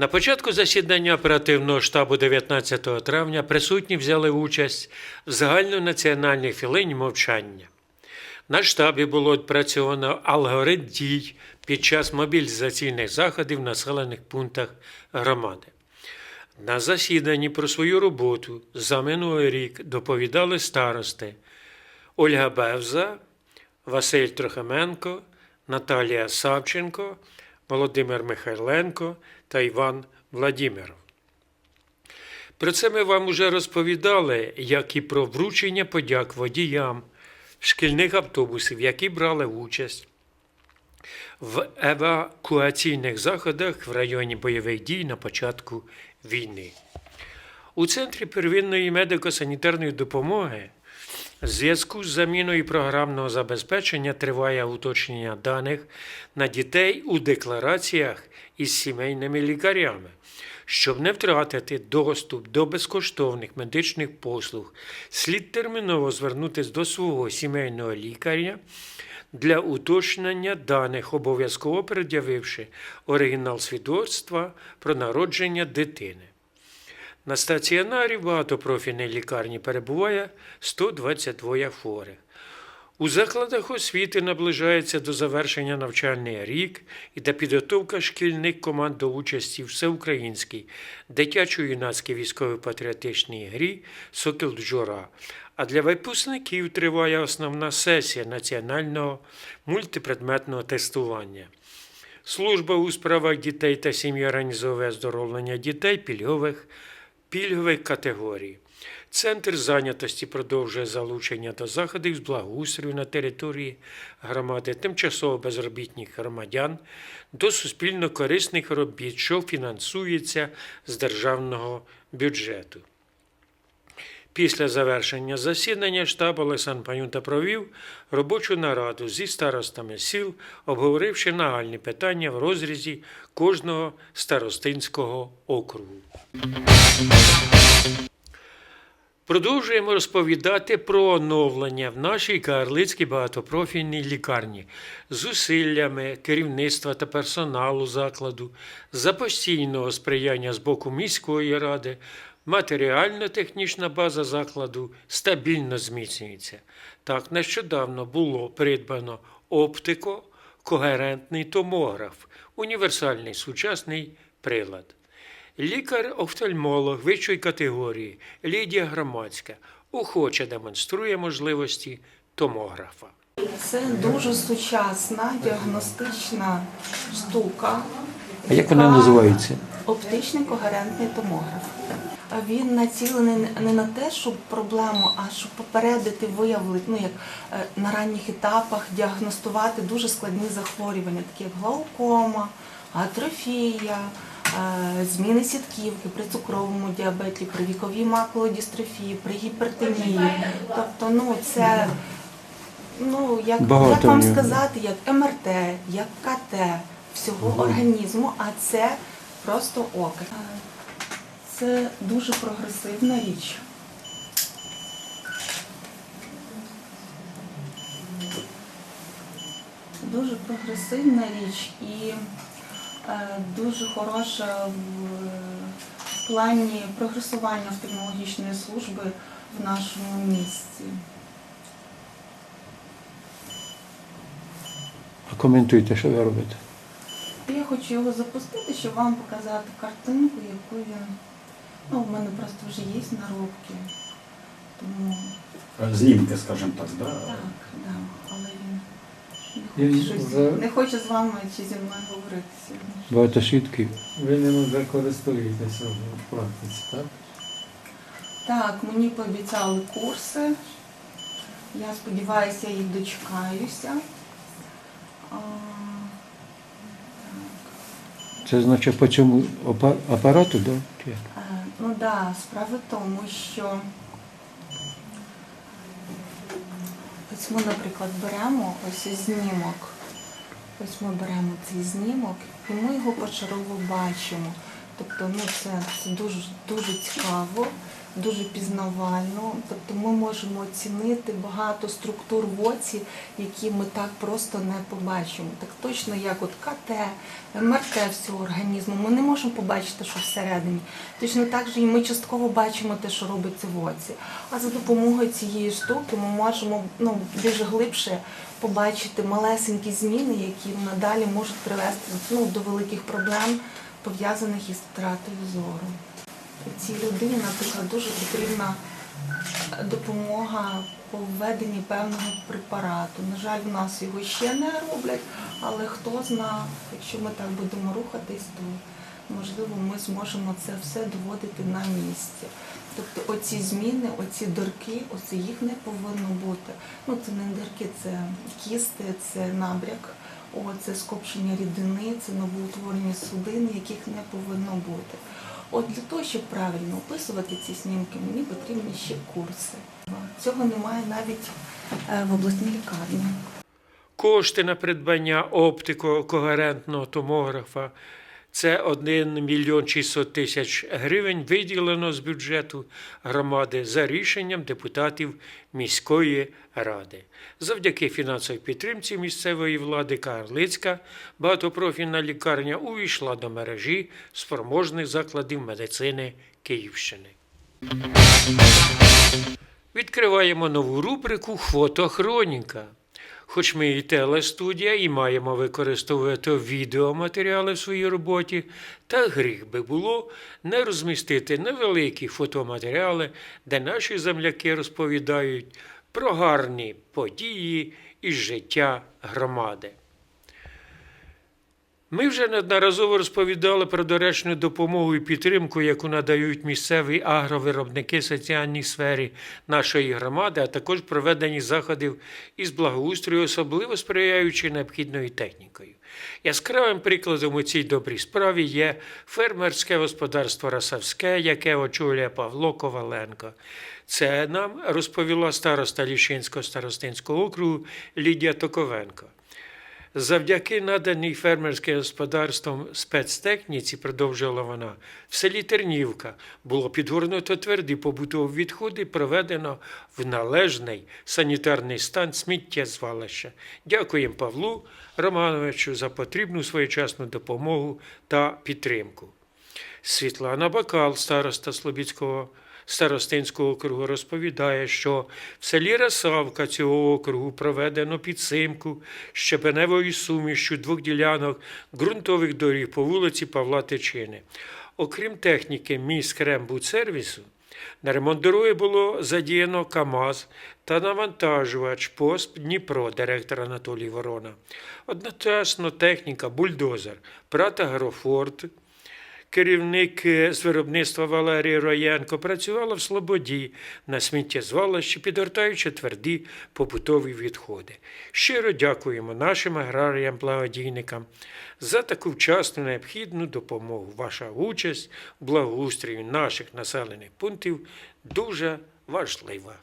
На початку засідання оперативного штабу 19 травня присутні взяли участь в загальнонаціональній хвилині мовчання. На штабі було відпрацьовано алгоритм дій під час мобілізаційних заходів в населених пунктах громади. На засіданні про свою роботу за минулий рік доповідали старости Ольга Бевза, Василь Трохименко, Наталія Савченко, Володимир Михайленко та Іван Владимиров. Про це ми вам уже розповідали, як і про вручення подяк водіям шкільних автобусів, які брали участь в евакуаційних заходах в районі бойових дій на початку війни. У Центрі первинної медико-санітарної допомоги зв'язку з заміною програмного забезпечення триває уточнення даних на дітей у деклараціях із сімейними лікарями. Щоб не втратити доступ до безкоштовних медичних послуг, слід терміново звернутися до свого сімейного лікаря для уточнення даних, обов'язково пред'явивши оригінал свідоцтва про народження дитини. На стаціонарі багатопрофільній лікарні перебуває 122 хворих. У закладах освіти наближається до завершення навчальний рік, іде підготовка шкільних команд до участі в всеукраїнській дитячо-юнацькій військово-патріотичній грі Сокіл Джора. А для випускників триває основна сесія національного мультипредметного тестування. Служба у справах дітей та сім'ї організовує оздоровлення дітей пільгових, пільгових категорій. Центр зайнятості продовжує залучення до заходів з благоустрою на території громади тимчасово безробітних громадян до суспільно корисних робіт, що фінансується з державного бюджету. Після завершення засідання штаб Олександр Панюта провів робочу нараду зі старостами сіл, обговоривши нагальні питання в розрізі кожного старостинського округу. Продовжуємо розповідати про оновлення в нашій Карлицькій багатопрофільній лікарні зусиллями керівництва та персоналу закладу за постійного сприяння з боку міської ради. Матеріально-технічна база закладу стабільно зміцнюється. Так, нещодавно було придбано оптико-когерентний томограф, універсальний сучасний прилад. Лікар-офтальмолог вищої категорії Лідія Громадська охоче демонструє можливості томографа. Це дуже сучасна діагностична штука. А як вона називається? Оптичний когерентний томограф. Він націлений не на те, щоб проблему, а щоб попередити, виявити, ну як е, на ранніх етапах діагностувати дуже складні захворювання, такі як глаукома, атрофія, е, зміни сітківки при цукровому діабеті, при віковій макулодістрофії, при гіпертонії. Тобто, ну це ну як, як вам сказати, як МРТ, як КТ всього організму, а це просто око. Це дуже прогресивна річ. Дуже прогресивна річ і е, дуже хороша в плані прогресування офтальмологічної служби в нашому місті. Коментуйте, що ви робите. Я хочу його запустити, щоб вам показати картинку, яку він. Ну, в мене просто вже є наробки. Тому Знімки, скажімо так, да? так, да. але він не хоче, вже- не хоче з вами чи зі мною говорити сьогодні. Багато свідків. Ви ним вже користуєтеся в практиці, так? Так, мені пообіцяли курси. Я сподіваюся, їх дочекаюся. А, Це значить по цьому апа- апарату, да? Ну да, справа в тому, що ось ми, наприклад, беремо ось знімок. Ось ми беремо цей знімок і ми його почергово бачимо. Тобто, ну це, це дуже, дуже цікаво. Дуже пізнавально. Тобто ми можемо оцінити багато структур в оці, які ми так просто не побачимо. Так точно, як от КТ, МРТ всього організму. Ми не можемо побачити, що всередині. Точно так же і ми частково бачимо те, що робиться в оці. А за допомогою цієї штуки ми можемо ну, більш глибше побачити малесенькі зміни, які надалі можуть привести ну, до великих проблем, пов'язаних із втратою зору. Цій людині, наприклад, дуже потрібна допомога по введенні певного препарату. На жаль, в нас його ще не роблять, але хто знає, якщо ми так будемо рухатись, то можливо ми зможемо це все доводити на місці. Тобто оці зміни, оці дирки, оце їх не повинно бути. Ну це не дирки, це кісти, це набряк, о, це скопчення рідини, це новоутворені судини, яких не повинно бути. От для того, щоб правильно описувати ці снімки, мені потрібні ще курси. Цього немає навіть е, в обласній лікарні. Кошти на придбання оптико-когерентного томографа це 1 мільйон 600 тисяч гривень виділено з бюджету громади за рішенням депутатів міської ради. Завдяки фінансовій підтримці місцевої влади Карлицька багатопрофільна лікарня увійшла до мережі спроможних закладів медицини Київщини. Відкриваємо нову рубрику Фотохроніка. Хоч ми і телестудія і маємо використовувати відеоматеріали в своїй роботі, та гріх би було не розмістити невеликі фотоматеріали, де наші земляки розповідають про гарні події і життя громади. Ми вже неодноразово розповідали про доречну допомогу і підтримку, яку надають місцеві агровиробники соціальній сфері нашої громади, а також проведені заходів із благоустрою, особливо сприяючи необхідною технікою. Яскравим прикладом у цій добрій справі є фермерське господарство Расавське, яке очолює Павло Коваленко. Це нам розповіла староста Лішинського старостинського округу Лідія Токовенко. Завдяки наданій фермерським господарством спецтехніці, продовжила вона, в селі Тернівка було підгорнуто тверді побутові відходи, проведено в належний санітарний стан сміттєзвалища. Дякуємо Павлу Романовичу за потрібну своєчасну допомогу та підтримку. Світлана Бакал, староста Слобідського старостинського округу, розповідає, що в селі Расавка цього округу проведено підсимку щебеневою сумішчю двох ділянок ґрунтових доріг по вулиці Павла Тичини. Окрім техніки міськрембудсервісу, на ремонт дороги було задіяно КАМАЗ та навантажувач пост Дніпро, директор Анатолій Ворона. Одночасно техніка, бульдозер, прата Грофорд, керівник е, з виробництва Валерій Роєнко працювала в Слободі на сміттєзвалищі, підгортаючи тверді побутові відходи. Щиро дякуємо нашим аграріям-благодійникам за таку вчасну необхідну допомогу. Ваша участь в благоустрої наших населених пунктів дуже важлива.